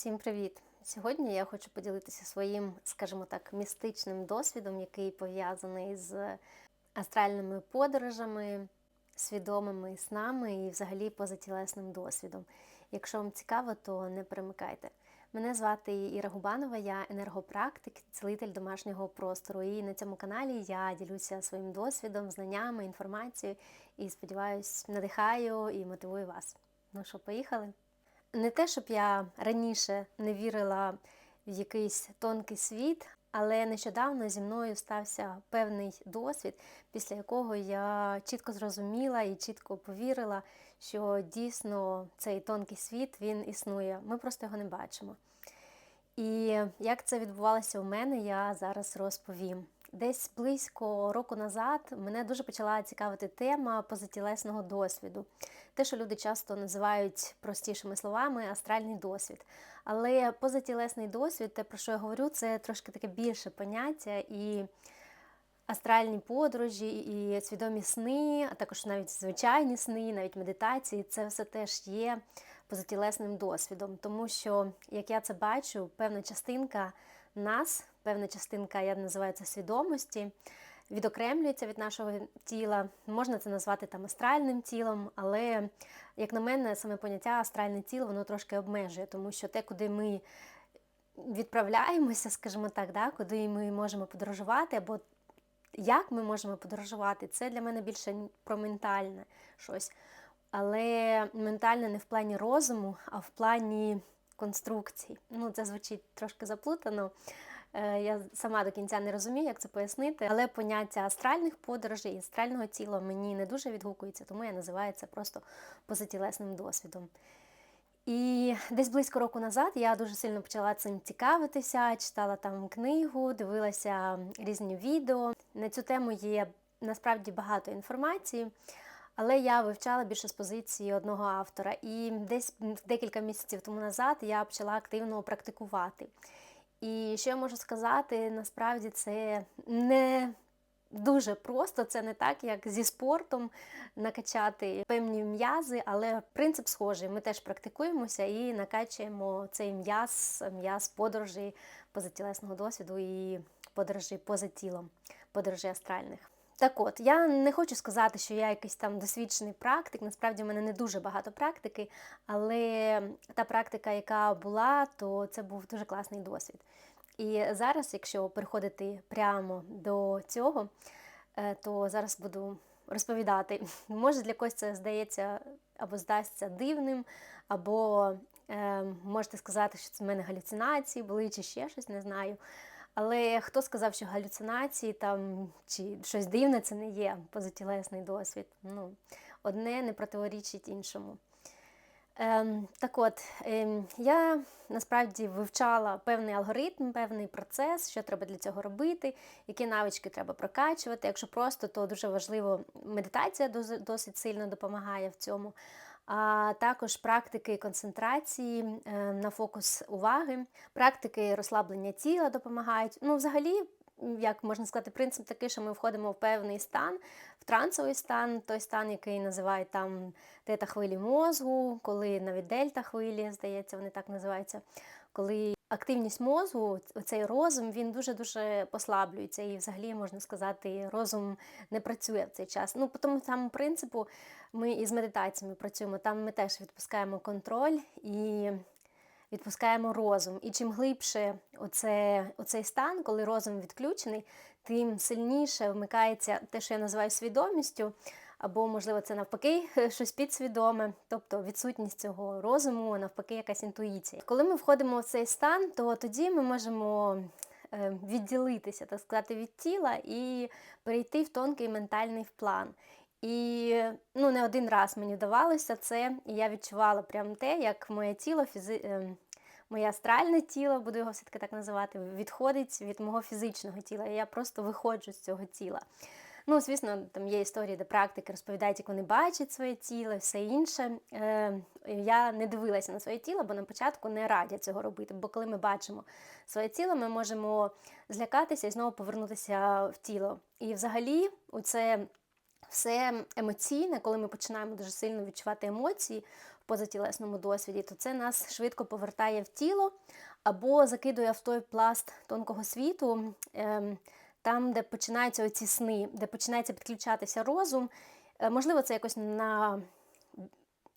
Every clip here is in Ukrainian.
Всім привіт! Сьогодні я хочу поділитися своїм, скажімо так, містичним досвідом, який пов'язаний з астральними подорожами, свідомими снами і взагалі позатілесним досвідом. Якщо вам цікаво, то не перемикайте. Мене звати Іра Губанова, я енергопрактик, цілитель домашнього простору. І на цьому каналі я ділюся своїм досвідом, знаннями, інформацією і сподіваюсь, надихаю і мотивую вас. Ну що, поїхали? Не те, щоб я раніше не вірила в якийсь тонкий світ, але нещодавно зі мною стався певний досвід, після якого я чітко зрозуміла і чітко повірила, що дійсно цей тонкий світ він існує. Ми просто його не бачимо. І як це відбувалося у мене, я зараз розповім. Десь близько року назад мене дуже почала цікавити тема позатілесного досвіду. Те, що люди часто називають простішими словами астральний досвід. Але позатілесний досвід, те, про що я говорю, це трошки таке більше поняття і астральні подорожі, і свідомі сни, а також навіть звичайні сни, навіть медитації це все теж є позатілесним досвідом. Тому що, як я це бачу, певна частинка нас, певна частинка, я називаю це свідомості, відокремлюється від нашого тіла. Можна це назвати там астральним тілом, але, як на мене, саме поняття астральне тіло воно трошки обмежує, тому що те, куди ми відправляємося, скажімо так, да, куди ми можемо подорожувати, або як ми можемо подорожувати, це для мене більше про ментальне щось. Але ментальне не в плані розуму, а в плані конструкцій. Ну, це звучить трошки заплутано. Е, Я сама до кінця не розумію, як це пояснити, але поняття астральних подорожей і астрального тіла мені не дуже відгукується, тому я називаю це просто позатілесним досвідом. І десь близько року назад я дуже сильно почала цим цікавитися, читала там книгу, дивилася різні відео. На цю тему є насправді багато інформації, але я вивчала більше з позиції одного автора. І десь декілька місяців тому назад я почала активно практикувати. І що я можу сказати, насправді це не дуже просто, це не так, як зі спортом накачати певні м'язи, але принцип схожий. Ми теж практикуємося і накачуємо цей м'яз, м'яз подорожей позатілесного досвіду і подорожей поза тілом, подорожей астральних. Так от, я не хочу сказати, що я якийсь там досвідчений практик. Насправді в мене не дуже багато практики, але та практика, яка була, то це був дуже класний досвід. І зараз, якщо переходити прямо до цього, е, то зараз буду розповідати. Може, для когось це здається або здасться дивним, або е, можете сказати, що це в мене галюцинації були, чи ще щось, не знаю. Але хто сказав, що галюцинації там чи щось дивне це не є позатілесний досвід? Ну, Одне не противорічить іншому. Ем, Так от, ем, я насправді вивчала певний алгоритм, певний процес, що треба для цього робити, які навички треба прокачувати. Якщо просто, то дуже важливо, медитація досить сильно допомагає в цьому. А також практики концентрації на фокус уваги, практики розслаблення тіла допомагають. Ну, взагалі, як можна сказати, принцип такий, що ми входимо в певний стан, в трансовий стан, той стан, який називають там тета хвилі мозгу, коли навіть дельта хвилі, здається, вони так називаються. Коли активність мозку, цей розум, він дуже-дуже послаблюється. І взагалі, можна сказати, розум не працює в цей час. Ну, по тому самому принципу ми із медитаціями працюємо, там ми теж відпускаємо контроль і відпускаємо розум. І чим глибше оце, оцей стан, коли розум відключений, тим сильніше вмикається те, що я називаю свідомістю. Або, можливо, це навпаки щось підсвідоме, тобто відсутність цього розуму, навпаки, якась інтуїція. Коли ми входимо в цей стан, то тоді ми можемо е, відділитися, так сказати, від тіла і перейти в тонкий ментальний план. І ну, не один раз мені вдавалося це, і я відчувала прямо те, як моє тіло, фізи... Ем, моє астральне тіло, буду його все-таки так називати, відходить від мого фізичного тіла. І я просто виходжу з цього тіла. Ну, звісно, там є історії, де практики розповідають, як вони бачать своє тіло, все інше. Е, Я не дивилася на своє тіло, бо на початку не радять цього робити. Бо коли ми бачимо своє тіло, ми можемо злякатися і знову повернутися в тіло. І взагалі, це все емоційне, коли ми починаємо дуже сильно відчувати емоції в позатілесному досвіді, то це нас швидко повертає в тіло або закидує в той пласт тонкого світу, ем, там, де починаються оці сни, де починається підключатися розум. Е, Можливо, це якось на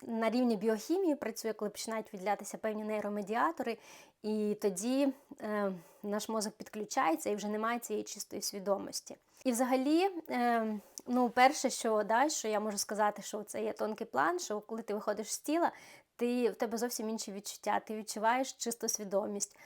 на рівні біохімії працює, коли починають відділятися певні нейромедіатори, і тоді е, наш мозок підключається і вже немає цієї чистої свідомості. І взагалі, е, ну, перше, що да, що я можу сказати, що це є тонкий план, що коли ти виходиш з тіла, ти, в тебе зовсім інші відчуття, ти відчуваєш чисту свідомість.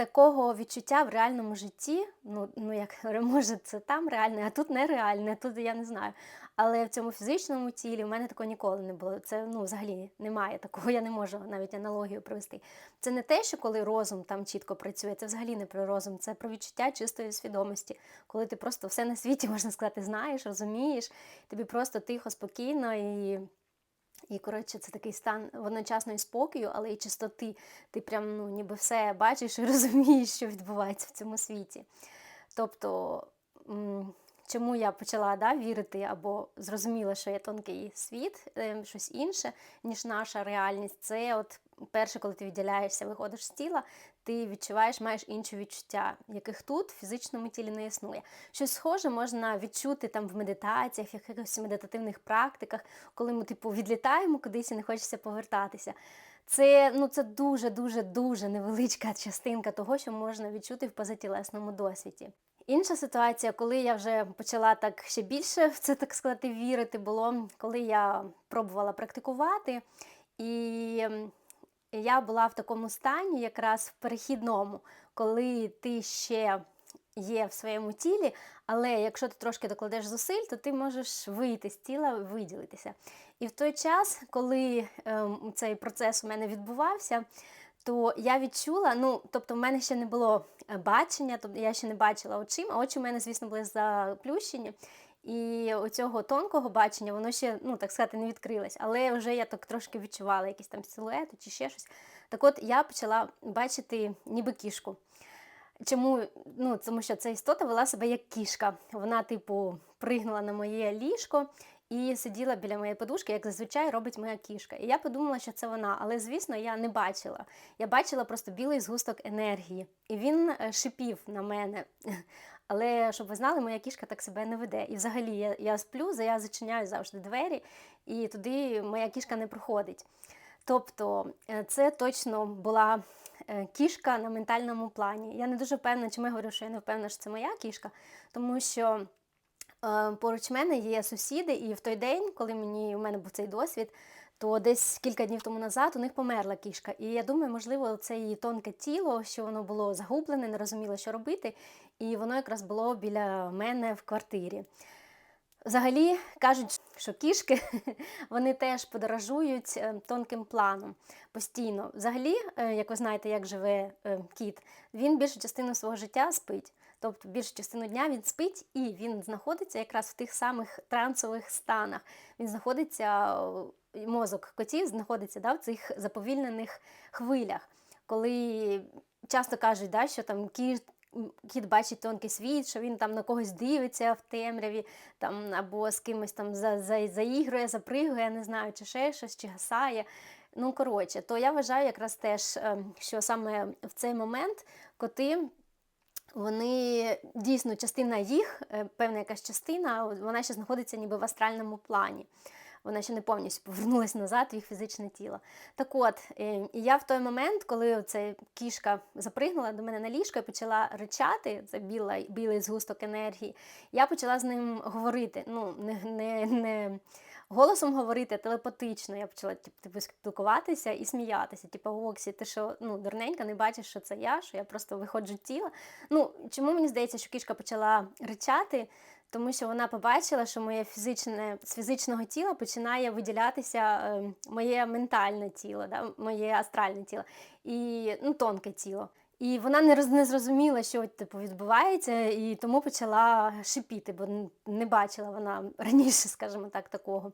Такого відчуття в реальному житті, ну ну як може це там реальне, а тут нереальне, тут я не знаю. Але в цьому фізичному тілі в мене такого ніколи не було. Це ну взагалі немає такого, я не можу навіть аналогію провести. Це не те, що коли розум там чітко працює, це взагалі не про розум, це про відчуття чистої свідомості, коли ти просто все на світі, можна сказати, знаєш, розумієш, тобі просто тихо, спокійно і. І, коротше, це такий стан водночасно і спокою, але і чистоти. Ти прям ну, ніби все бачиш і розумієш, що відбувається в цьому світі. Тобто, чому я почала да, вірити або зрозуміла, що є тонкий світ, ем, щось інше, ніж наша реальність, це от перше, коли ти відділяєшся, виходиш з тіла, ти відчуваєш, маєш інші відчуття, яких тут в фізичному тілі не існує. Щось схоже можна відчути там в медитаціях, в якихось медитативних практиках, коли ми типу відлітаємо кудись і не хочеться повертатися. Це ну, це дуже-дуже дуже невеличка частинка того, що можна відчути в позатілесному досвіді. Інша ситуація, коли я вже почала так ще більше в це так сказати вірити, було коли я пробувала практикувати, і я була в такому стані, якраз в перехідному, коли ти ще є в своєму тілі, але якщо ти трошки докладеш зусиль, то ти можеш вийти з тіла, виділитися. І в той час, коли е, цей процес у мене відбувався, то я відчула, ну, тобто в мене ще не було е, бачення, тобто я ще не бачила очима, очі в мене, звісно, були заплющені. І оцього тонкого бачення, воно ще, ну так сказати, не відкрилось. Але вже я так трошки відчувала якісь там силуети чи ще щось. Так от я почала бачити ніби кішку. Чому? Ну, Тому що ця істота вела себе як кішка. Вона, типу, пригнула на моє ліжко і сиділа біля моєї подушки, як зазвичай робить моя кішка. І я подумала, що це вона, але, звісно, я не бачила. Я бачила просто білий згусток енергії, і він е, шипів на мене. Але щоб ви знали, моя кішка так себе не веде. І взагалі я я сплю, я зачиняю завжди двері, і туди моя кішка не проходить. Тобто е, це точно була е, кішка на ментальному плані. Я не дуже впевнена, чому я говорю, що я не впевнена, що це моя кішка, тому що е, поруч мене є сусіди, і в той день, коли мені, у мене був цей досвід, то десь кілька днів тому назад у них померла кішка. І я думаю, можливо, це її тонке тіло, що воно було загублене, не розуміло, що робити, і воно якраз було біля мене в квартирі. Взагалі кажуть, що кішки вони теж подорожують е, тонким планом постійно. Взагалі, е, як ви знаєте, як живе е, кіт, він більшу частину свого життя спить. Тобто більшу частину дня він спить і він знаходиться якраз в тих самих трансових станах. Він знаходиться, мозок котів знаходиться да, в цих заповільнених хвилях. Коли часто кажуть, да, що там кіт кіт бачить тонкий світ, що він там на когось дивиться в темряві, там, або з кимось там за, за, заігрує, запригує, не знаю, чи ще щось, чи гасає. Ну, коротше, то я вважаю якраз теж, ем, що саме в цей момент коти. Вони дійсно частина їх, е, певна якась частина, вона ще знаходиться ніби в астральному плані вона ще не повністю повернулася назад в їх фізичне тіло. Так от, е, і я в той момент, коли ця кішка запригнула до мене на ліжко і почала ричати, це біла, білий згусток енергії, я почала з ним говорити. ну, не, не, не Голосом говорити а телепатично, я почала типу, спілкуватися і сміятися. Типу, Оксі, ти що ну, дурненька, не бачиш, що це я, що я просто виходжу тіла. Ну, Чому мені здається, що кішка почала ричати? Тому що вона побачила, що моє фізичне з фізичного тіла починає виділятися е, моє ментальне тіло, да, моє астральне тіло і ну, тонке тіло. І вона не роз, не зрозуміла, що типу, відбувається, і тому почала шипіти, бо не бачила вона раніше, скажімо так, такого.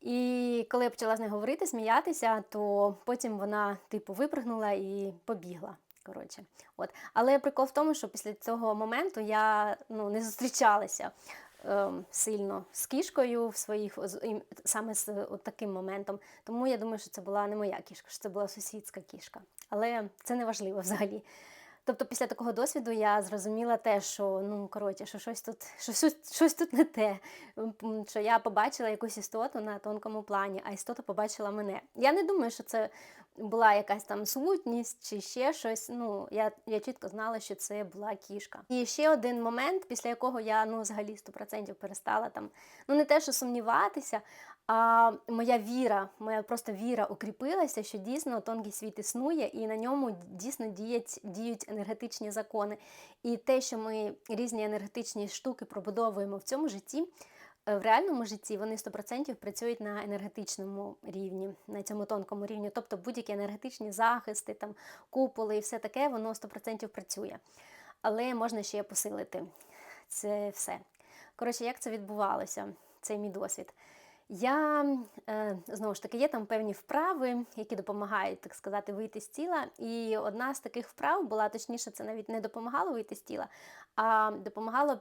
І коли я почала з нею говорити, сміятися, то потім вона типу випрыгнула і побігла. Коротше, от. Але прикол в тому, що після цього моменту я ну, не зустрічалася ем, сильно з кішкою в своїх з- саме з от таким моментом. Тому я думаю, що це була не моя кішка, що це була сусідська кішка. Але це не важливо взагалі. Тобто, після такого досвіду я зрозуміла те, що ну коротше, що щось тут, що щось, щось тут не те. Що я побачила якусь істоту на тонкому плані, а істота побачила мене. Я не думаю, що це була якась там сутність чи ще щось. Ну я, я чітко знала, що це була кішка. І ще один момент, після якого я ну взагалі 100% перестала там, ну не те, що сумніватися. А моя віра, моя просто віра укріпилася, що дійсно тонкий світ існує, і на ньому дійсно діють, діють енергетичні закони. І те, що ми різні енергетичні штуки пробудовуємо в цьому житті, в реальному житті вони 100% працюють на енергетичному рівні, на цьому тонкому рівні. Тобто будь-які енергетичні захисти, там куполи і все таке, воно 100% працює. Але можна ще посилити це все. Коротше, як це відбувалося, цей мій досвід. Я е, знову ж таки є там певні вправи, які допомагають, так сказати, вийти з тіла. І одна з таких вправ була, точніше, це навіть не допомагало вийти з тіла, а допомагало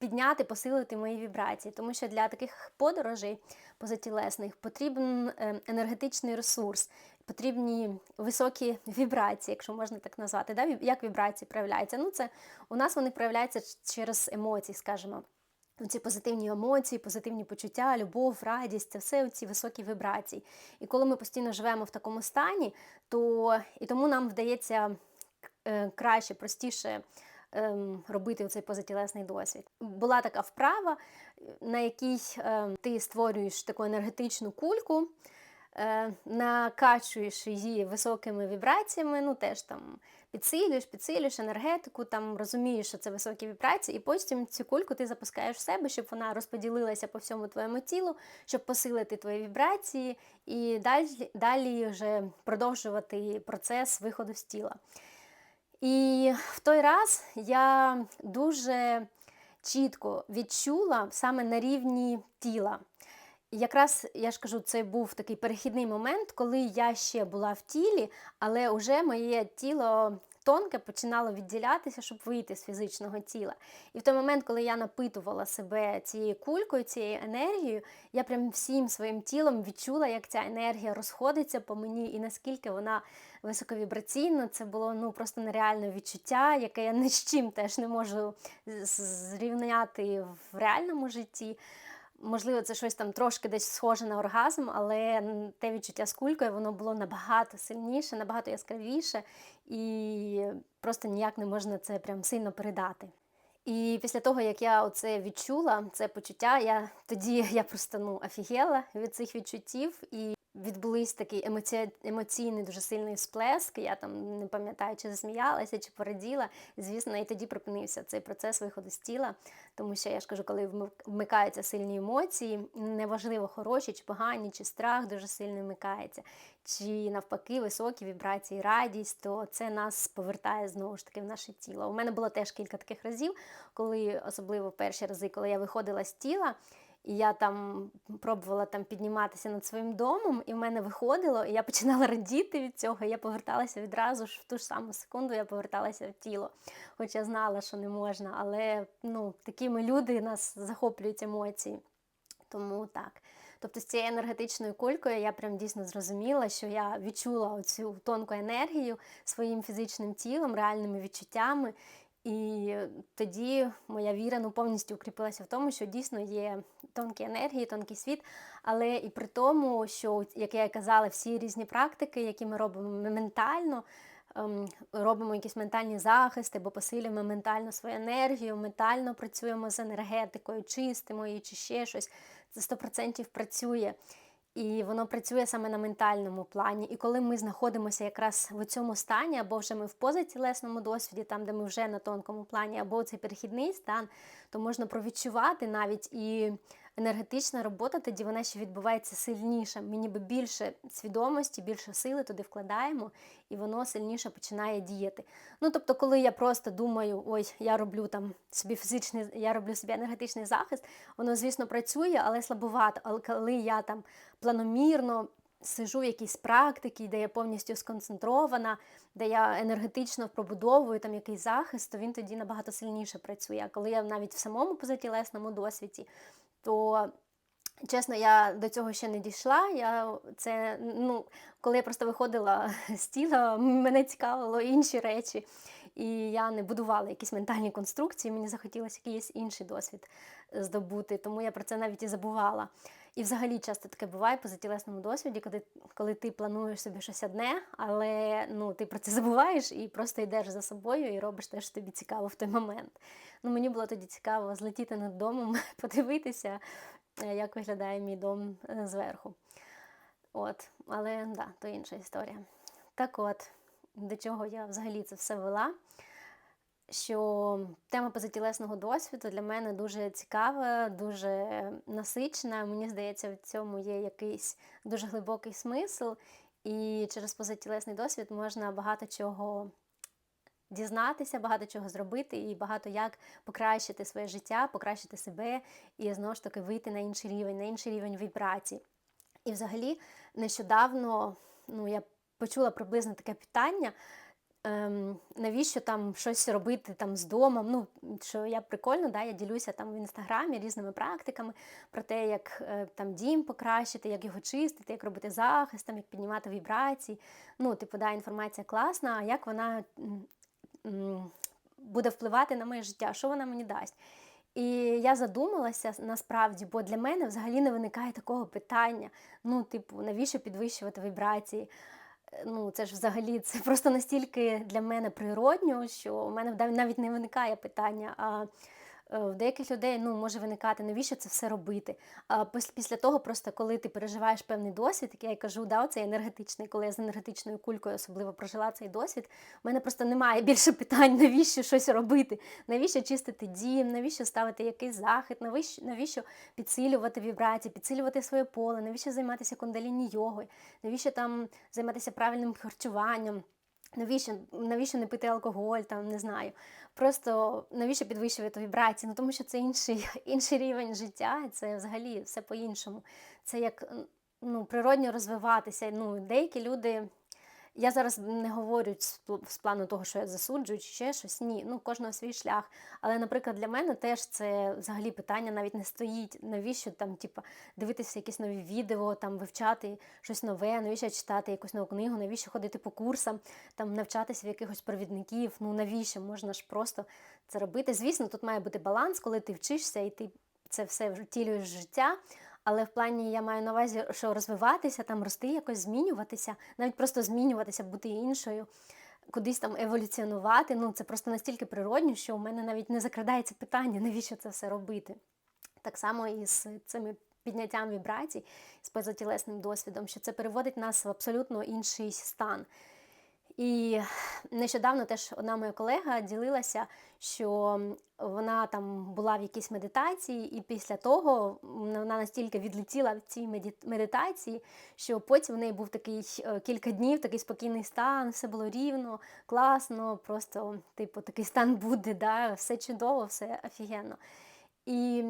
підняти, посилити мої вібрації. Тому що для таких подорожей позатілесних потрібен е, енергетичний ресурс, потрібні високі вібрації, якщо можна так назвати. Да? Як вібрації проявляються? Ну, це у нас вони проявляються через емоції, скажімо. Ці позитивні емоції, позитивні почуття, любов, радість це все ці високі вібрації. І коли ми постійно живемо в такому стані, то і тому нам вдається е, краще, простіше ем, робити цей позитілесний досвід. Була така вправа, на якій е, ти створюєш таку енергетичну кульку, е, накачуєш її високими вібраціями, ну теж там підсилюєш, підсилюєш енергетику, там розумієш, що це високі вібрації, і потім цю кульку ти запускаєш в себе, щоб вона розподілилася по всьому твоєму тілу, щоб посилити твої вібрації і далі, далі вже продовжувати процес виходу з тіла. І в той раз я дуже чітко відчула саме на рівні тіла. І Якраз я ж кажу, це був такий перехідний момент, коли я ще була в тілі, але вже моє тіло тонке починало відділятися, щоб вийти з фізичного тіла. І в той момент, коли я напитувала себе цією кулькою, цією енергією, я прям всім своїм тілом відчула, як ця енергія розходиться по мені, і наскільки вона високовібраційна. Це було ну просто нереальне відчуття, яке я ні з чим теж не можу зрівняти в реальному житті. Можливо, це щось там трошки десь схоже на оргазм, але те відчуття з кулькою воно було набагато сильніше, набагато яскравіше, і просто ніяк не можна це прям сильно передати. І після того, як я оце відчула, це почуття, я тоді я просто ну офігела від цих відчуттів і відбулись такий емоці... емоційний дуже сильний сплеск. Я там не пам'ятаю, чи засміялася, чи пораділа. Звісно, і тоді припинився цей процес виходу з тіла, тому що я ж кажу, коли вмик- вмикаються сильні емоції, неважливо хороші чи погані, чи страх дуже сильно вмикається, чи навпаки високі вібрації, радість, то це нас повертає знову ж таки в наше тіло. У мене було теж кілька таких разів, коли особливо перші рази, коли я виходила з тіла. І я там пробувала там підніматися над своїм домом, і в мене виходило, і я починала радіти від цього. І я поверталася відразу ж в ту ж саму секунду, я поверталася в тіло. Хоч я знала, що не можна. Але ну, такі ми люди, нас захоплюють емоції. Тому так. Тобто з цією енергетичною кулькою я прям дійсно зрозуміла, що я відчула оцю тонку енергію своїм фізичним тілом, реальними відчуттями. І тоді моя віра ну, повністю укріпилася в тому, що дійсно є тонкі енергії, тонкий світ. Але і при тому, що, як я і казала, всі різні практики, які ми робимо ментально, ем, робимо якісь ментальні захисти, бо посилюємо ментально свою енергію, ментально працюємо з енергетикою, чистимо її чи ще щось. Це 100% працює. І воно працює саме на ментальному плані. І коли ми знаходимося якраз в цьому стані, або вже ми в позатілесному досвіді, там, де ми вже на тонкому плані, або цей перехідний стан, то можна провідчувати навіть і енергетична робота, тоді вона ще відбувається сильніше. Ми ніби більше свідомості, більше сили туди вкладаємо, і воно сильніше починає діяти. Ну тобто, коли я просто думаю, ой, я роблю там собі фізичний, я роблю собі енергетичний захист, воно, звісно, працює, але слабовато. Але коли я там планомірно сижу в якійсь практиці, де я повністю сконцентрована, де я енергетично пробудовую там якийсь захист, то він тоді набагато сильніше працює. А коли я навіть в самому позатілесному досвіді, то Чесно, я до цього ще не дійшла. Я це ну, коли я просто виходила з тіла, мене цікавило інші речі, і я не будувала якісь ментальні конструкції. Мені захотілося якийсь інший досвід здобути, тому я про це навіть і забувала. І взагалі часто таке буває по затілесному досвіді, коли коли ти плануєш собі щось одне, але ну, ти про це забуваєш і просто йдеш за собою і робиш те, що тобі цікаво в той момент. Ну, Мені було тоді цікаво злетіти над домом, подивитися, Е, як виглядає мій дом е, зверху. От, Але да, то інша історія. Так от, до чого я взагалі це все вела, що тема позитілесного досвіду для мене дуже цікава, дуже насичена. Мені здається, в цьому є якийсь дуже глибокий смисл, і через позитілесний досвід можна багато чого дізнатися, багато чого зробити і багато як покращити своє життя, покращити себе і знову ж таки вийти на інший рівень, на інший рівень вібрацій. І взагалі нещодавно ну, я почула приблизно таке питання. Ем, навіщо там щось робити там з домом? Ну, що я прикольно, да, я ділюся там в інстаграмі різними практиками про те, як е, там дім покращити, як його чистити, як робити захист, там, як піднімати вібрації. Ну, типу, да, інформація класна, а як вона буде впливати на моє життя, що вона мені дасть. І я задумалася насправді, бо для мене взагалі не виникає такого питання. Ну, типу, навіщо підвищувати вібрації? Е, ну, це ж взагалі це просто настільки для мене природньо, що у мене навіть не виникає питання. а в деяких людей ну, може виникати, навіщо це все робити. А після того, просто коли ти переживаєш певний досвід, як я кажу, да, цей енергетичний, коли я з енергетичною кулькою особливо прожила цей досвід, в мене просто немає більше питань, навіщо щось робити, навіщо чистити дім, навіщо ставити якийсь захід, навіщо навіщо підсилювати вібрації, підсилювати своє поле, навіщо займатися кундаліні йогою, навіщо там займатися правильним харчуванням. Навіщо навіщо не пити алкоголь, там не знаю. Просто навіщо підвищувати вібрації? Ну тому що це інший інший рівень життя, це взагалі все по-іншому. Це як ну, природньо розвиватися. Ну, Деякі люди я зараз не говорю з плану того, що я засуджую, чи ще щось. Ні, ну кожного свій шлях. Але, наприклад, для мене теж це взагалі питання навіть не стоїть. Навіщо там, типу, дивитися якісь нові відео, там вивчати щось нове, навіщо читати якусь нову книгу, навіщо ходити по курсам, там навчатися в якихось провідників. Ну навіщо можна ж просто це робити? Звісно, тут має бути баланс, коли ти вчишся і ти це все втілюєш життя. Але в плані я маю на увазі, що розвиватися, там рости, якось змінюватися, навіть просто змінюватися, бути іншою, кудись там еволюціонувати. Ну це просто настільки природньо, що у мене навіть не закрадається питання, навіщо це все робити. Так само і з цими підняттям вібрацій, з позатілесним досвідом, що це переводить нас в абсолютно інший стан. І нещодавно теж одна моя колега ділилася, що вона там була в якійсь медитації, і після того вона настільки відлетіла в цій медитації, що потім в неї був такий е, кілька днів, такий спокійний стан, все було рівно, класно, просто типу такий стан буде, да, все чудово, все офігенно. І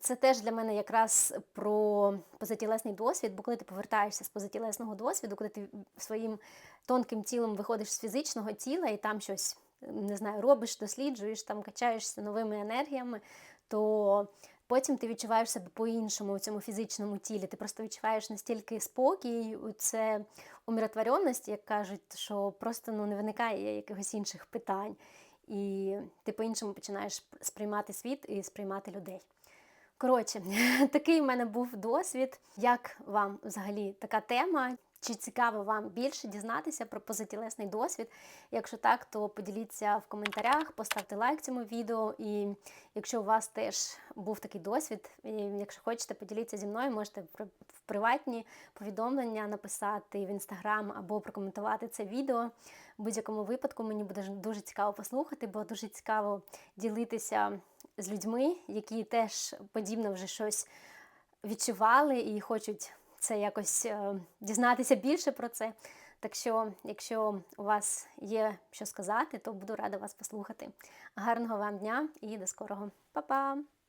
це теж для мене якраз про позатілесний досвід, бо коли ти повертаєшся з позатілесного досвіду, коли ти своїм тонким тілом виходиш з фізичного тіла і там щось не знаю, робиш, досліджуєш, там качаєшся новими енергіями, то потім ти відчуваєш себе по-іншому у цьому фізичному тілі. Ти просто відчуваєш настільки спокій, це умиротвореність, як кажуть, що просто ну, не виникає якихось інших питань. І ти по-іншому починаєш сприймати світ і сприймати людей. Коротше, такий в мене був досвід. Як вам взагалі така тема? Чи цікаво вам більше дізнатися про позитілесний досвід? Якщо так, то поділіться в коментарях, поставте лайк цьому відео. І якщо у вас теж був такий досвід, і якщо хочете, поділіться зі мною, можете в приватні повідомлення написати в інстаграм або прокоментувати це відео. В будь-якому випадку мені буде дуже цікаво послухати, бо дуже цікаво ділитися з людьми, які теж подібно вже щось відчували і хочуть це якось е, дізнатися більше про це. Так що, якщо у вас є що сказати, то буду рада вас послухати. Гарного вам дня і до скорого. Па-па!